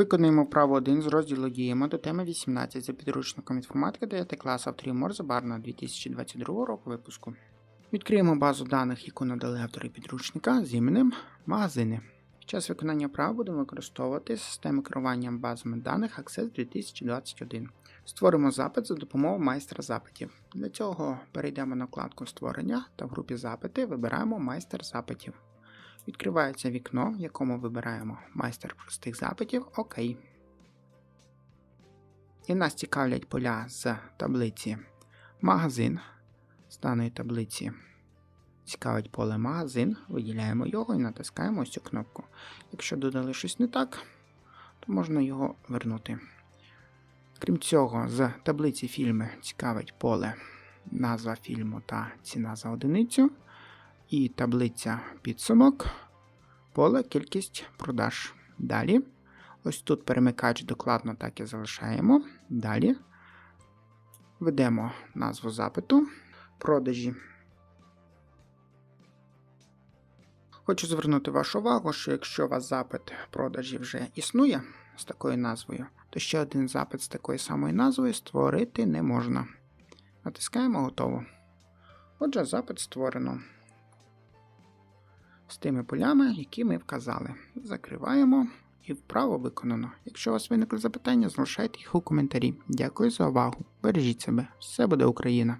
Виконуємо вправу 1 з розділу Діємо до теми 18 за підручником інформатики 9 клас авторів Морзе Барна 2022 року випуску. Відкриємо базу даних, яку надали автори підручника з іменем магазини. Під час виконання вправ будемо використовувати систему керування базами даних Access 2021. Створимо запит за допомогою майстра запитів. Для цього перейдемо на вкладку Створення та в групі Запити вибираємо майстер запитів. Відкривається вікно, в якому вибираємо майстер простих запитів ОК. І нас цікавлять поля з таблиці Магазин. З даної таблиці цікавить поле магазин, виділяємо його і натискаємо ось цю кнопку. Якщо додали щось не так, то можна його вернути. Крім цього, з таблиці фільми цікавить поле назва фільму та ціна за одиницю. І таблиця підсумок, поле кількість продаж. Далі. Ось тут перемикач докладно так і залишаємо. Далі ведемо назву запиту, продажі. Хочу звернути вашу увагу, що якщо у вас запит продажі вже існує з такою назвою, то ще один запит з такою самою назвою створити не можна. Натискаємо готово. Отже, запит створено тими полями, які ми вказали. Закриваємо і вправо виконано. Якщо у вас виникли запитання, залишайте їх у коментарі. Дякую за увагу. Бережіть себе. Все буде Україна!